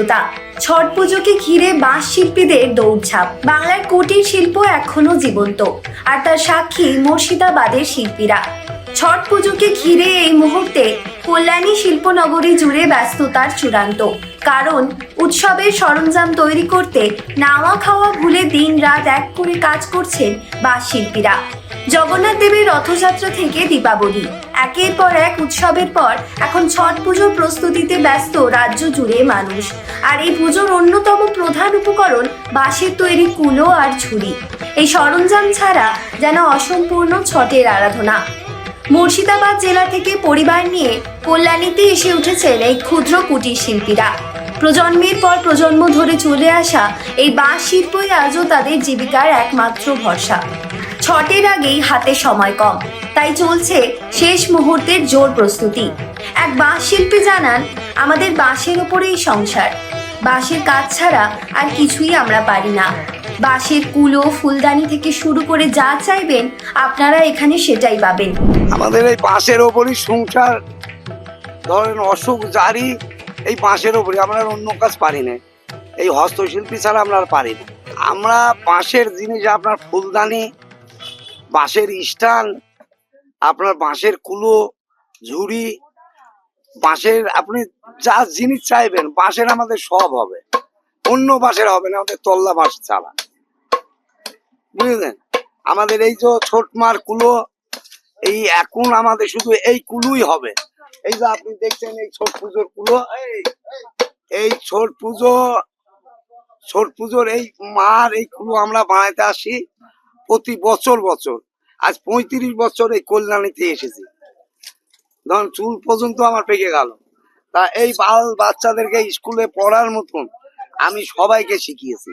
ব্যস্ততা ছট পুজোকে ঘিরে বাঁশ শিল্পীদের দৌড়ঝাঁপ। বাংলার কুটির শিল্প এখনও জীবন্ত। আর তার সাক্ষী মুর্শিদাবাদের শিল্পীরা। ছট পুজোকে ঘিরে এই মুহূর্তে কল্যাণী শিল্পনগরী জুড়ে ব্যস্ততার চূড়ান্ত। কারণ উৎসবের সরঞ্জাম তৈরি করতে নাওয়া খাওয়া ভুলে দিন রাত এক করে কাজ করছেন বাঁশ শিল্পীরা। জগন্নাথ দেবের রথযাত্রা থেকে দীপাবলি। একের পর এক উৎসবের পর এখন ছট পুজোর প্রস্তুতিতে ব্যস্ত রাজ্য জুড়ে মানুষ। আর এই পুজোর অন্যতম প্রধান উপকরণ বাঁশের তৈরি কুলো আর ঝুড়ি। এই সরঞ্জাম ছাড়া যেন অসম্পূর্ণ ছটের আরাধনা। মুর্শিদাবাদ জেলা থেকে পরিবার নিয়ে কল্যাণীতে এসে উঠেছেন এই ক্ষুদ্র কুটির শিল্পীরা। প্রজন্মের পর প্রজন্ম ধরে চলে আসা এই বাঁশ শিল্পই আজও তাদের জীবিকার একমাত্র ভরসা। ছটের আগেই হাতে সময় কম, তাই চলছে শেষ মুহূর্তের জোর প্রস্তুতি। এক বাঁশ শিল্পী জানান, আমাদের বাঁশের ওপরেই সংসার। বাঁশের কাজ ছাড়া আর কিছুই আমরা পারি না। বাঁশের কুলো, ফুলদানি থেকে শুরু করে যা চাইবেন, আপনারা এখানে সেটাই পাবেন। আমাদের এই বাঁশের ওপরই সংসার, ধরেন অসুখ, জারি, এই বাঁশের ওপরই, আমরা অন্য কাজ পারি না। এই হস্তশিল্পী ছাড়া আমরা আর পারি না। আমরা বাঁশের জিনিস, আপনার ফুলদানি, বাঁশের স্টান আপনার বাঁশের কুলো, ঝুড়ি বাঁশের, আপনি যা জিনিস চাইবেন, বাঁশের আমাদের সব হবে। অন্য বাঁশের হবে না, আমাদের তল্লা বাঁশ ছাড়া বুঝলেন? আমাদের এই যে ছোটমার কুলো, এই এখন আমাদের শুধু এই কুলুই হবে। এই যে আপনি দেখছেন এই ছোট পুজোর কুলো এই ছোট পুজো, ছট পুজোর এই মার, এই কুলো আমরা বানাইতে আসি প্রতি বছর বছর। আজ পঁয়ত্রিশ বছর এই কল্যাণীতে এসেছি। ধরুন চুল পর্যন্ত আমার পেকে গেল। তা এই বাল বাচ্চাদেরকে স্কুলে পড়ার মতন আমি সবাইকে শিখিয়েছি।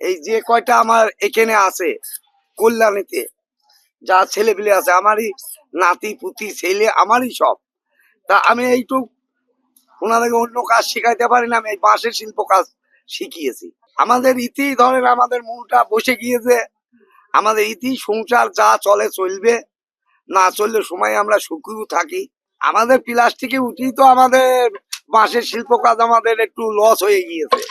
এই যে কয়টা আমার এখানে আছে কল্যাণীতে, যা ছেলে পেলে আছে, আমারই নাতি, পুতি, ছেলে, আমারই সব। তা আমি এইটুক ওনাদেরকে অন্য কাজ শেখাইতে পারি না, আমি এই বাঁশের শিল্প কাজ শিখিয়েছি। আমাদের ইতি ধরেন আমাদের মনটা বসে গিয়েছে, আমাদের ইতি, সংসার যা চলে চলবে। না চললে সময় আমরা সুখীও থাকি। আমাদের প্লাস্টিকে উঠি তো আমাদের বাঁশের শিল্প কাজ আমাদের একটু লস হয়ে গিয়েছে।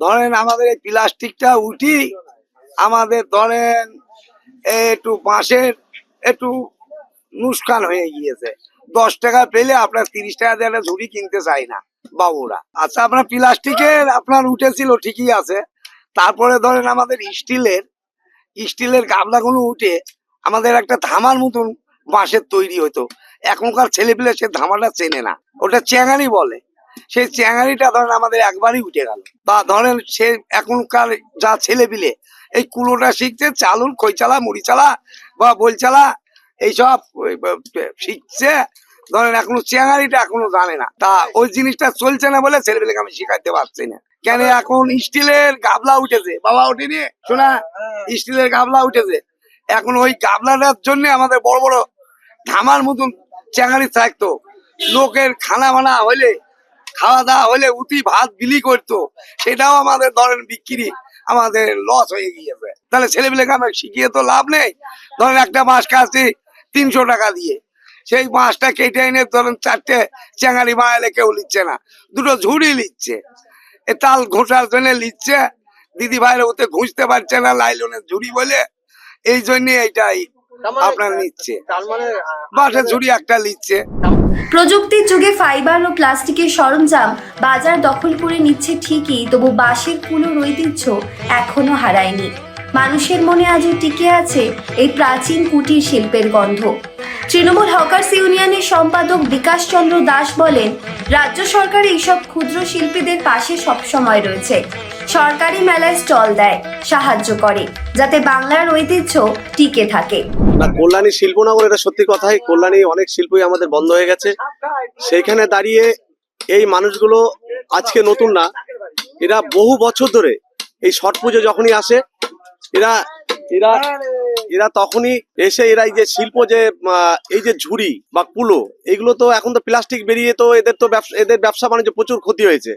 ধরেন আমাদের এই প্লাস্টিকটা উঠি আমাদের ধরেন একটু বাঁশের একটু নুসকান হয়ে গিয়েছে। দশ টাকা পেলে আপনার তিরিশ টাকা দিয়ে একটা ঝুড়ি কিনতে চাই না বাবুরা। আচ্ছা আপনার প্লাস্টিকের আপনার উঠেছিল ঠিকই আছে। তারপরে ধরেন আমাদের স্টিলের স্টিলের গাবলাগুলো উঠে আমাদের একটা ধামার মতন বাঁশের তৈরি হতো এখনকার ছেলেপিলে সে ধামাটা চেনে না। ওটা চ্যাঙারি বলে। সেই চ্যাঙারিটা ধরেন আমাদের একবারই উঠে গেল। বা ধরেন সে এখনকার যা ছেলেপিলে এই কুলোটা শিখছে চালুর খৈচালা মুড়ি চালা বা বই চালা এইসব শিখছে। ধরেন এখনও চেঙারিটা এখনও জানে না। তা ওই জিনিসটা চলছে না বলে ছেলেপেলেকে আমি শিখাইতে পারছি না। কেন এখন স্টিলের গাবলা উঠেছে? বাবা ওঠেনি? শোনা স্টিলের গাবলা উঠেছে। এখন ওই গাবলাটার জন্য আমাদের বড় বড় ধামার মতন চেঙারি থাকতো। লোকের খানা বানা হলে খাওয়া দাওয়া হলে উতি ভাত বিলি করতো। সেটাও আমাদের ধরেন বিক্রি, আমাদের লস হয়ে গিয়েছে। তাহলে ছেলেপিলেকে আমরা শিখিয়ে তো লাভ নেই। ধরেন একটা মাছ কাটছি, তিনশো টাকা দিয়ে। সেই মাছটা কেটে এনে ধরেন চারটে চেঙারি বানাইলে কেউ নিচ্ছে না। দুটো ঝুড়ি নিচ্ছে এ তাল ঘোষার জন্য নিচ্ছে দিদি ভাইরা ওতে ঘুষতে পারছে না, লাইলনের ঝুড়ি বলে। এই জন্য এইটাই আপনার নিচ্ছে। বাসের ঝুড়ি একটা নিচ্ছে। প্রযুক্তির যুগে ফাইবার ও প্লাস্টিকের সরঞ্জাম বাজার দখল করে নিচ্ছে ঠিকই তবু বাঁশের কুলোর ঐতিহ্য এখনও হারায়নি। মানুষের মনে আজও টিকে আছে এই প্রাচীন কুটির শিল্পের গন্ধ। তৃণমূল হকার্স ইউনিয়নের সম্পাদক বিকাশ চন্দ্র দাস বলেন রাজ্য সরকার এইসব ক্ষুদ্র শিল্পীদের পাশে সবসময় রয়েছে। সরকারি মেলায় স্টল দেয়, সাহায্য করে, যাতে বাংলার ঐতিহ্য টিকে থাকে। না, কল্যাণী শিল্পনগর, এটা সত্যি কথাই, কল্যাণী অনেক শিল্পই আমাদের বন্ধ হয়ে গেছে। সেইখানে দাঁড়িয়ে এই মানুষগুলো আজকে নতুন না, এরা বহু বছর ধরে এই ছট পুজো যখনই আসে, এরা এরা এরা তখনই এসে এরা এই যে শিল্প যে এই যে ঝুড়ি বা কুলো, এগুলো তো এখন তো প্লাস্টিক বেরিয়ে তো এদের তো এদের ব্যবসা বাণিজ্য প্রচুর ক্ষতি হয়েছে।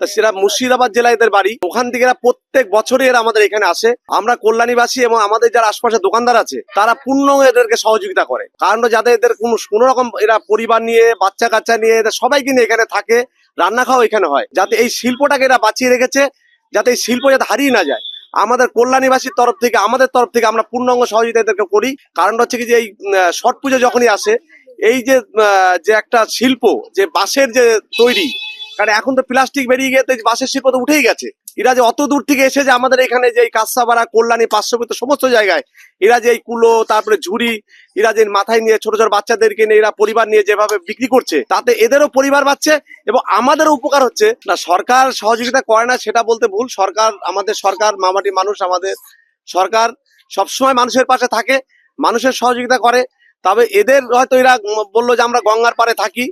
তা সেরা মুর্শিদাবাদ জেলায় এদের বাড়ি। ওখান থেকে এরা প্রত্যেক বছরই এরা আমাদের এখানে আসে। আমরা কল্যাণীবাসী এবং আমাদের যারা আশপাশে দোকানদার আছে, তারা পূর্ণ এদেরকে সহযোগিতা করে। কারণ যাতে এদের কোনো কোনো রকম এরা পরিবার নিয়ে, বাচ্চা কাচ্চা নিয়ে, এদের সবাইকে নিয়ে এখানে থাকে, রান্না খাওয়া এখানে হয়। যাতে এই শিল্পটাকে এরা বাঁচিয়ে রেখেছে, যাতে এই শিল্প যাতে হারিয়ে না যায়। আমাদের কল্যাণীবাসীর তরফ থেকে, আমাদের তরফ থেকে আমরা পূর্ণাঙ্গ সহযোগিতা এদেরকে করি। কারণটা হচ্ছে কি যে এই ছট পুজো যখনই আসে, এই যে যে একটা শিল্প, যে বাঁশের যে তৈরি কারণ এখন তো প্লাস্টিক বেরিয়ে গিয়ে বাসের শিল্প তো উঠেই গেছে। এরা যে অত দূর থেকে এসে যে আমাদের এখানে যে এই কাঁসাপাড়া কল্যাণী, পার্শ্ববর্তী সমস্ত জায়গায় এরা যে এই কুলো, তারপরে ঝুড়ি, এরা যে মাথায় নিয়ে ছোট ছোট বাচ্চাদেরকে নিয়ে, এরা পরিবার নিয়ে যেভাবে বিক্রি করছে, তাতে এদেরও পরিবার বাড়ছে এবং আমাদেরও উপকার হচ্ছে। না, সরকার সহযোগিতা করে না, সেটা বলতে ভুল। সরকার, আমাদের সরকার, মামাটি মানুষ, আমাদের সরকার সবসময় মানুষের পাশে থাকে, মানুষের সহযোগিতা করে। তবে এদের হয়তো এরা বলল যে আমরা গঙ্গার পারে থাকি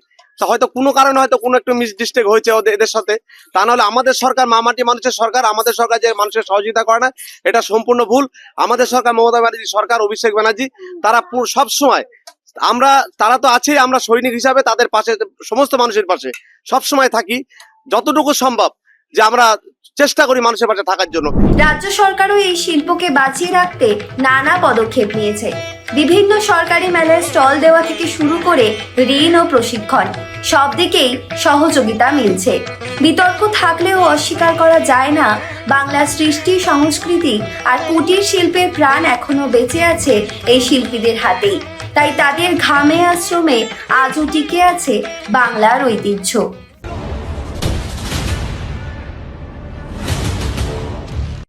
হয়তো কোনো কারণে হয়তো কোনো একটু মিসডিস্টেক হয়েছে ওদের এদের সাথে। তা নাহলে আমাদের সরকার মামাটি মানুষের সরকার, আমাদের সরকার যে মানুষের সহযোগিতা করে না, এটা সম্পূর্ণ ভুল। আমাদের সরকার মমতা ব্যানার্জি সরকার, অভিষেক ব্যানার্জি, তারা সব সময়, আমরা, তারা তো আছেই, আমরা সৈনিক হিসাবে তাদের পাশে, সমস্ত মানুষের পাশে, সব সময় থাকি, যতটুকু সম্ভব। যে আমরা চেষ্টা করি মানুষের পাশে থাকার জন্য। রাজ্য সরকারও এই শিল্পকে বাঁচিয়ে রাখতে নানা পদক্ষেপ নিয়েছে। বিভিন্ন সরকারি মেলায় স্টল দেওয়া থেকে শুরু করে ঋণ ও প্রশিক্ষণ, সব দিকেই সহযোগিতা মিলছে। বিতর্ক থাকলেও অস্বীকার করা যায় না, বাংলার সৃষ্টি, সংস্কৃতি আর কুটির শিল্পের প্রাণ এখনও বেঁচে আছে এই শিল্পীদের হাতেই। তাই তাদের ঘামে আশ্রমে আজও টিকে আছে বাংলার ঐতিহ্য।